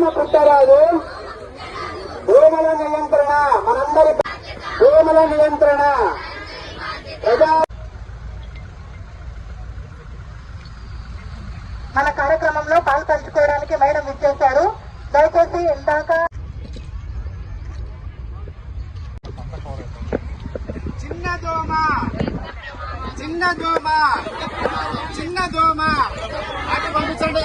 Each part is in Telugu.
కర్మ పుట్టరాదు. భూముల నియంత్రణ మనందరి భూముల నియంత్రణ. ప్రజా మన కార్యక్రమంలో పాలు పంచుకోవడానికి మేడం విచ్చేశారు. దయచేసి ఇందాక చిన్న దోమ చిన్న దోమ చిన్న దోమ. అటు పంపించండి.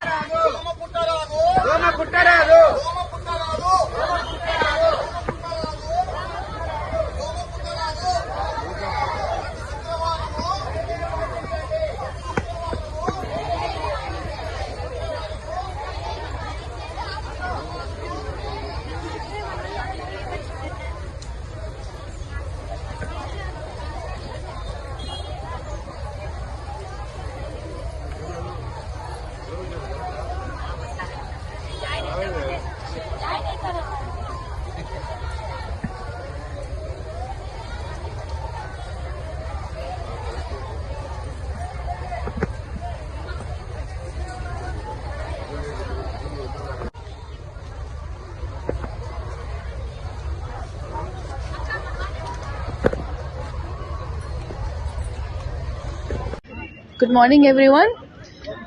Good morning, everyone.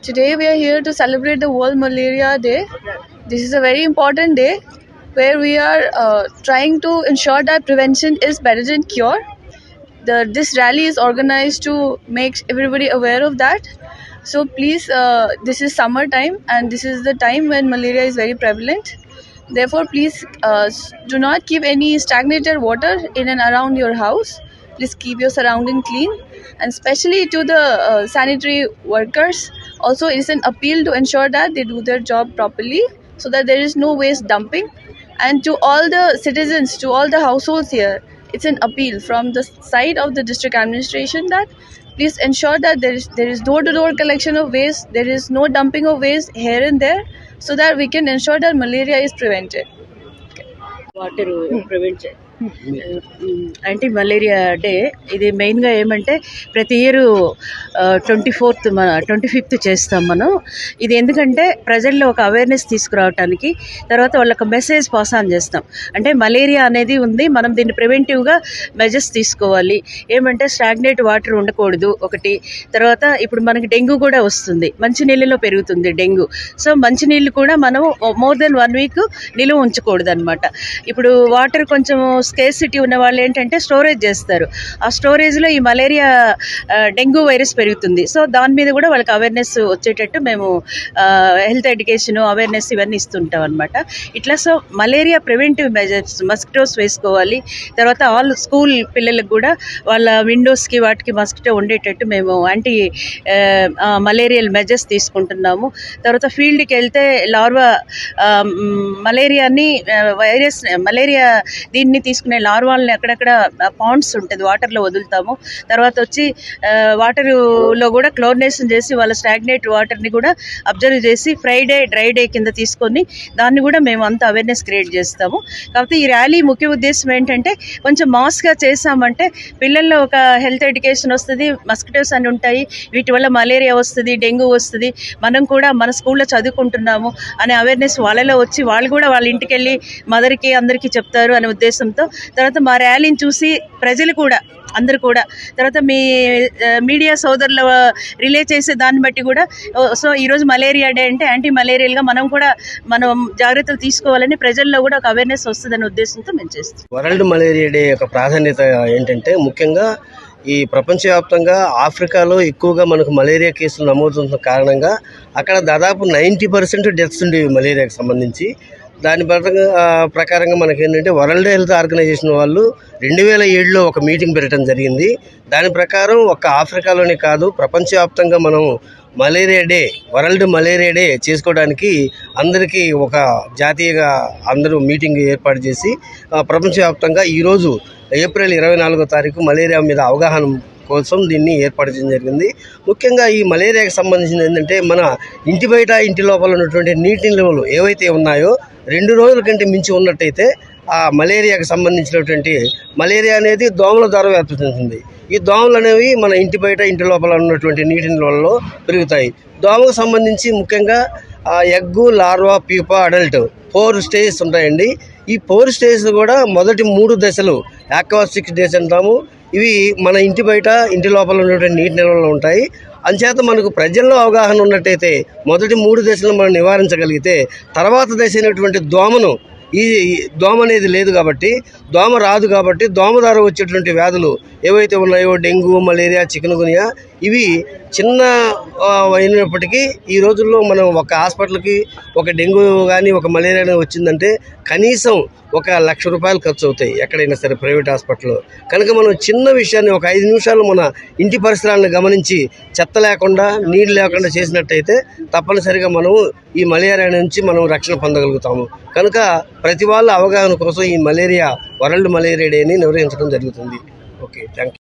Today we are here to celebrate the World Malaria Day. This is a very important day where we are uh, trying to ensure that prevention is better than cure. The, this rally is organized to make everybody aware of that. So please, uh, this is summer time and this is the time when malaria is very prevalent. Therefore, please uh, do not keep any stagnated water in and around your house please keep your surrounding clean and especially to the uh, sanitary workers. Also it is an appeal to ensure that they do their job properly so that there is no waste dumping. And to all the citizens to all the households here it's an appeal from the side of the district administration that please ensure that there is there is door to door collection of waste there is no dumping of waste here and there so that we can ensure that malaria is prevented. Okay. water uh, prevention. Anti malaria day ఇది మెయిన్గా ఏమంటే ప్రతి ఇయర్ ట్వంటీ ఫోర్త్ మన ట్వంటీ ఫిఫ్త్ చేస్తాం మనం. ఇది ఎందుకంటే ప్రజల్లో ఒక అవేర్నెస్ తీసుకురావడానికి తర్వాత వాళ్ళకి మెసేజ్ పాస్ ఆన్ చేస్తాం. అంటే మలేరియా అనేది ఉంది మనం దీన్ని ప్రివెంటివ్గా మెజర్స్ తీసుకోవాలి. ఏమంటే స్టాగ్నేట్ వాటర్ ఉండకూడదు ఒకటి. తర్వాత ఇప్పుడు మనకి డెంగ్యూ కూడా వస్తుంది. మంచినీళ్ళలో పెరుగుతుంది డెంగ్యూ. సో మంచినీళ్ళు కూడా మనం మోర్ దెన్ వన్ వీక్ నిలువ ఉంచకూడదు అనమాట ఇప్పుడు వాటర్ కొంచెం స్కేసిటీ ఉన్న వాళ్ళు ఏంటంటే స్టోరేజ్ చేస్తారు. ఆ స్టోరేజ్లో ఈ మలేరియా డెంగ్యూ వైరస్ పెరుగుతుంది. సో దాని మీద కూడా వాళ్ళకి అవేర్నెస్ వచ్చేటట్టు మేము హెల్త్ ఎడ్యుకేషన్ అవేర్నెస్ ఇవన్నీ ఇస్తుంటాం అనమాట ఇట్లా so malaria preventive measures mosquitoes వేసుకోవాలి. తర్వాత ఆల్ స్కూల్ పిల్లలకు కూడా వాళ్ళ విండోస్కి వాటికి మస్కిటో ఉండేటట్టు మేము యాంటీ మలేరియల్ మెజర్స్ తీసుకుంటున్నాము. తర్వాత ఫీల్డ్కి వెళ్తే లార్వా మలేరియాని వైరస్ మలేరియా దీన్ని తీసుకునే లార్వాల్ని అక్కడక్కడ పాండ్స్ ఉంటుంది వాటర్లో వదులుతాము. తర్వాత వచ్చి వాటర్లో వాటరులో కూడా క్లోరినేషన్ చేసి వాళ్ళ స్టాగ్నేట్ వాటర్ని కూడా అబ్జర్వ్ చేసి ఫ్రైడే డ్రై డే కింద తీసుకొని దాన్ని కూడా మేము అంత అవేర్నెస్ క్రియేట్ చేస్తాము. కాకపోతే ఈ ర్యాలీ ముఖ్య ఉద్దేశం ఏంటంటే కొంచెం మాస్గా చేసామంటే పిల్లల్లో ఒక హెల్త్ ఎడ్యుకేషన్ వస్తుంది మస్కిటోస్ అని ఉంటాయి వీటి వల్ల మలేరియా వస్తుంది డెంగ్యూ వస్తుంది. మనం కూడా మన స్కూల్లో చదువుకుంటున్నాము అనే అవేర్నెస్ వాళ్ళలో వచ్చి వాళ్ళు కూడా వాళ్ళ ఇంటికి వెళ్ళి మదర్కి అందరికీ చెప్తారు అనే ఉద్దేశంతో తర్వాత మా ర్యాలీని చూసి ప్రజలు కూడా అందరు కూడా తర్వాత మీ మీడియా సోదరులు రిలే చేసే దాన్ని బట్టి కూడా సో ఈరోజు మలేరియా డే అంటే యాంటీ మలేరియల్గా మనం కూడా మనం జాగ్రత్తలు తీసుకోవాలని ప్రజల్లో కూడా ఒక అవేర్నెస్ వస్తుందనే ఉద్దేశంతో మేము చేస్తాం. వరల్డ్ మలేరియా డే యొక్క ప్రాధాన్యత ఏంటంటే ముఖ్యంగా ఈ ప్రపంచవ్యాప్తంగా ఆఫ్రికాలో ఎక్కువగా మనకు మలేరియా కేసులు నమోదు కారణంగా అక్కడ దాదాపు నైంటీ పర్సెంట్ డెత్స్ ఉండేవి మలేరియాకి సంబంధించి దాని ప్రకారంగా మనకి ఏంటంటే వరల్డ్ హెల్త్ ఆర్గనైజేషన్ వాళ్ళు రెండు వేల ఏడులో ఒక మీటింగ్ పెట్టడం జరిగింది. దాని ప్రకారం ఒక ఆఫ్రికాలోనే కాదు ప్రపంచవ్యాప్తంగా మనం malaria day world malaria day చేసుకోవడానికి అందరికీ ఒక జాతీయగా అందరూ మీటింగ్ ఏర్పాటు చేసి ప్రపంచవ్యాప్తంగా ఈరోజు ఏప్రిల్ ఇరవై నాలుగో తారీఖు మలేరియా మీద అవగాహన కోసం దీన్ని ఏర్పాటు చేయడం జరిగింది. ముఖ్యంగా ఈ మలేరియాకి సంబంధించింది ఏంటంటే మన ఇంటి బయట ఇంటి లోపల ఉన్నటువంటి నీటి నిల్వలు ఏవైతే ఉన్నాయో రెండు రోజుల కంటే మించి ఉన్నట్టయితే ఆ మలేరియాకి సంబంధించినటువంటి మలేరియా అనేది దోమల ద్వారా వ్యాప్తి చెందుతుంది ఈ దోమలు అనేవి మన ఇంటి బయట ఇంటి లోపల ఉన్నటువంటి నీటి నిల్వల్లో పెరుగుతాయి. దోమకు సంబంధించి ముఖ్యంగా ఆ egg larva pupa adult four stages ఉంటాయండి. ఈ ఫోర్ స్టేజెస్ కూడా మొదటి మూడు దశలు యాక్వా సిక్స్ డేస్ అంటాము. ఇవి మన ఇంటి బయట ఇంటి లోపల ఉన్నటువంటి నీటి నిల్వలు ఉంటాయి. అంచేత మనకు ప్రజల్లో అవగాహన ఉన్నట్టయితే మొదటి మూడు దశలను మనం నివారించగలిగితే తర్వాత దశ అయినటువంటి దోమను ఈ దోమ అనేది లేదు కాబట్టి దోమ రాదు కాబట్టి దోమ ద్వారా వచ్చేటువంటి వ్యాధులు ఏవైతే ఉన్నాయో డెంగ్యూ మలేరియా చికెన్ గునియా ఇవి చిన్న అయినప్పటికీ ఈ రోజుల్లో మనం ఒక హాస్పిటల్కి ఒక డెంగ్యూ కానీ ఒక మలేరియా కానీ వచ్చిందంటే కనీసం ఒక లక్ష రూపాయలు ఖర్చు అవుతాయి ఎక్కడైనా సరే ప్రైవేట్ హాస్పిటల్లో. కనుక మనం చిన్న విషయాన్ని ఒక ఐదు నిమిషాలు మన ఇంటి పరిసరాలను గమనించి చెత్త లేకుండా నీళ్ళు లేకుండా చేసినట్టయితే తప్పనిసరిగా మనం ఈ మలేరియా నుంచి మనం రక్షణ పొందగలుగుతాము. కనుక ప్రతి వాళ్ళ అవగాహన కోసం ఈ మలేరియా వరల్డ్ మలేరియా డేని నిర్వహించడం జరుగుతుంది. Okay thank you